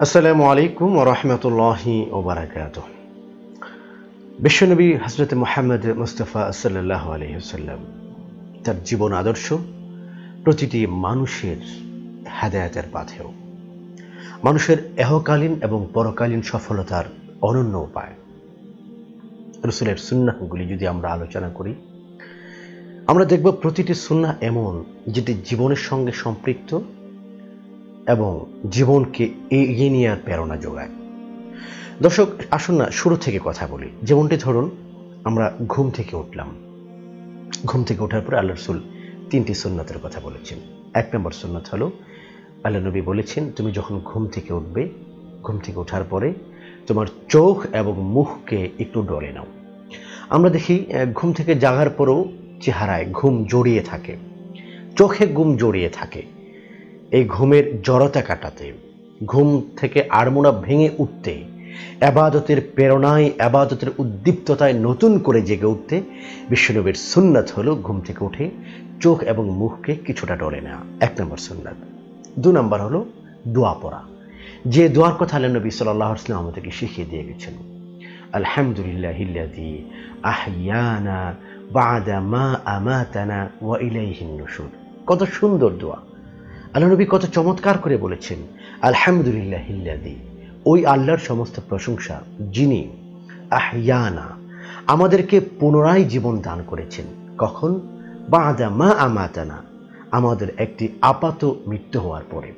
আসসালামু আলাইকুম ওরহমতুল্লাহি ওবরাকাত বিশ্বনবী হজরত মোহাম্মদ মুস্তফা সাল্লাহ আলহিহসাল্লাম তার জীবন আদর্শ প্রতিটি মানুষের হেদায়তের পাথেও। মানুষের এহকালীন এবং পরকালীন সফলতার অনন্য উপায়। রসুলের সুন্নাহগুলি যদি আমরা আলোচনা করি, আমরা দেখব প্রতিটি সুন্না এমন যেটি জীবনের সঙ্গে সম্পৃক্ত এবং জীবনকে এগিয়ে নেওয়ার প্রেরণা যোগায়। দর্শক, আসুন না, শুরু থেকে কথা বলি। যেমনটি ধরুন, আমরা ঘুম থেকে উঠলাম। ঘুম থেকে ওঠার পরে আল্লাহ রসুল তিনটি সুন্নতের কথা বলেছেন। এক নম্বর সুন্নত হলো, আল্লাহ নবী বলেছেন, তুমি যখন ঘুম থেকে উঠবে, ঘুম থেকে ওঠার পরে তোমার চোখ এবং মুখকে একটু ডলে নাও। আমরা দেখি ঘুম থেকে জাগার পরেও চেহারায় ঘুম জড়িয়ে থাকে। চোখে ঘুম জড়িয়ে থাকে। এই ঘুমের জড়তা কাটাতে, ঘুম থেকে আড়মোড়া ভেঙে উঠতে, আবাদতের প্রেরণায়, আবাদতের উদ্দীপ্ততায় নতুন করে জেগে উঠতে, বিশ্বনবীর সুন্নাত হলো ঘুম থেকে উঠে চোখ এবং মুখকে কিছুটা ডলে নেওয়া। এক নম্বর সুন্নাত। দু নম্বর হলো দোয়া পড়া। যে দোয়ার কথা আল্লাহ নবী সাল্লাহ আসলাম আমাদেরকে শিখিয়ে দিয়ে গেছেন। আলহামদুলিল্লাহ আহিয়ানা বাদা আমাতানা ওয়া ইলাইহিন কত সুন্দর দোয়া। আল্লাহ নবী কত চমৎকার করে বলেছেন আলহামদুলিল্লাহ হিল্লাদি ওই আল্লাহর সমস্ত প্রশংসা, যিনি আহিয়ানা, আমাদেরকে পুনরায় জীবন দান করেছেন। কখন? বাদা মা আমাতানা, আমাদের একটি আপাত মৃত্যু হওয়ার পরে।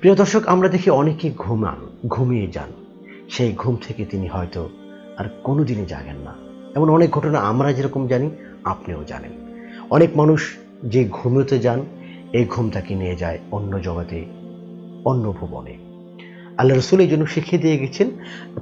প্রিয় দর্শক, আমরা দেখি অনেকে ঘুমান, ঘুমিয়ে যান। সেই ঘুম থেকে তিনি হয়তো আর কোনোদিনই জাগেন না। এমন অনেক ঘটনা আমরা যেরকম জানি, আপনিও জানেন। অনেক মানুষ যে ঘুমোতে যান এই ঘুম তাকে নিয়ে যায় অন্য জগতে, অন্য ভুবনে। আল্লাহ রসুল এই জন্য শিখিয়ে দিয়ে গেছেন,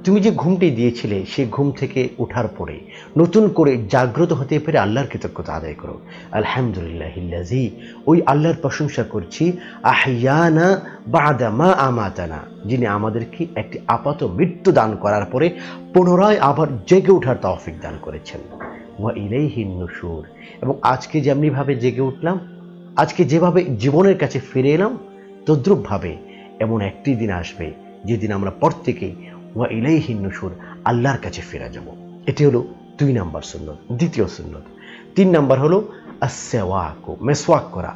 তুমি যে ঘুমটি দিয়েছিলে সেই ঘুম থেকে উঠার পরে নতুন করে জাগ্রত হতে পেরে আল্লাহর কৃতজ্ঞতা আদায় করো। আলহামদুলিল্লাহ হিল্লাজি ওই আল্লাহর প্রশংসা করছি, আহিয়ানা বাদা মা আমাতানা, যিনি আমাদেরকে একটি আপাত মৃত্যু দান করার পরে পুনরায় আবার জেগে ওঠার তৌফিক দান করেছেন। ওয়া ইলাইহিন নুশুর, এবং আজকে যেমনিভাবে জেগে উঠলাম আজকে যেভাবে জীবনের কাছে ফিরে এলাম তদ্রুপভাবে এমন একটি দিন আসবে যেদিন আমরা প্রত্যেকেই ওয়া ইলাইহিন নুশুর আল্লাহর কাছে ফিরে যাব। এটি হলো দুই নাম্বার সুন্নত। দ্বিতীয় সুন্নত। তিন নাম্বার হলো আসেওয়াকো মেসওয়াক করা।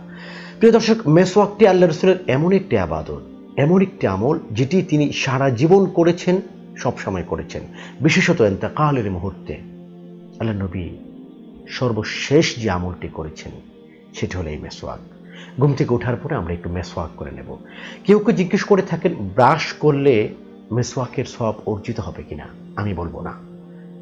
প্রিয় দর্শক, মেসওয়াকটি আল্লাহ রসুলের এমন একটি আবাদত, এমন একটি আমল যেটি তিনি সারা জীবন করেছেন সবসময় করেছেন। বিশেষত এন্তাকালের মুহূর্তে। আল্লাহ নবী সর্বশেষ যে আমলটি করেছেন সেটি হলো এই মেসোয়াক ঘুম থেকে ওঠার পরে আমরা একটু মেসোয়াক করে নেব। কেউ কেউ জিজ্ঞেস করে থাকেন, ব্রাশ করলে মেসোয়াকের সব অর্জিত হবে কিনা? আমি বলব না।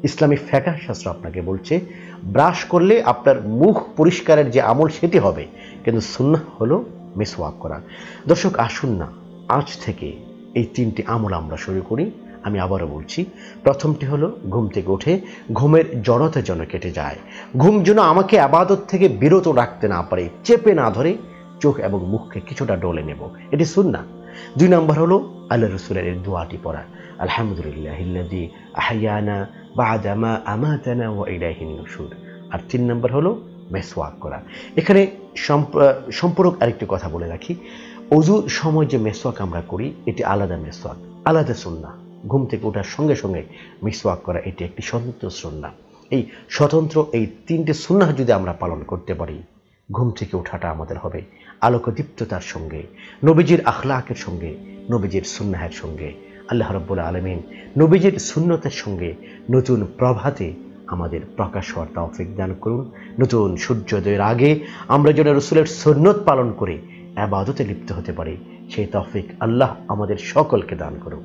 ইসলামী ফ্যাকার শাস্ত্র আপনাকে বলছে, ব্রাশ করলে আপনার মুখ পরিষ্কারের যে আমল সেটি হবে, কিন্তু সুন্না হলো মেসোয়াক করা। দর্শক, আসুন না। আজ থেকে এই তিনটি আমল আমরা শুরু করি। আমি আবারও বলছি, প্রথমটি হলো ঘুম থেকে উঠে ঘুমের জড়তা যেন কেটে যায়। ঘুম যেন আমাকে আবাদত থেকে বিরত রাখতে না পারে, চেপে না ধরে চোখ এবং মুখকে কিছুটা ডলে নেব। এটি শুননা দুই নম্বর হলো আল্লাহ রসুলের দোয়াটি পড়া। আলহামদুলিল্লাহ আহায়ানা বাদামা আমাতানা ও ইলাহিন নুশুর। আর তিন নম্বর হলো মেসওয়াক করা। এখানে সম্পূরক আরেকটি কথা বলে রাখি। অজুর সময় যে মেসওয়াক আমরা করি, এটি আলাদা মেসওয়াক, আলাদা সুন্না ঘুম থেকে ওঠার সঙ্গে সঙ্গে মিসওয়াক করা এটি একটি স্বতন্ত্র সুন্না এই স্বতন্ত্র এই তিনটে সুন্না যদি আমরা পালন করতে পারি, ঘুম থেকে ওঠাটা আমাদের হবে আলোকদীপ্ততার সঙ্গে, নবীজির আখলাকের সঙ্গে, নবীজির সুন্নাহের সঙ্গে, আল্লাহ রব্বুল আলমিন নবীজির সুন্নতের সঙ্গে নতুন প্রভাতে আমাদের প্রকাশ হওয়ার তৌফিক দান করুন। নতুন সূর্যোদয়ের আগে আমরা যেন রসুলের সুন্নত পালন করে আবাদতে লিপ্ত হতে পারি, সেই তৌফিক আল্লাহ আমাদের সকলকে দান করুন।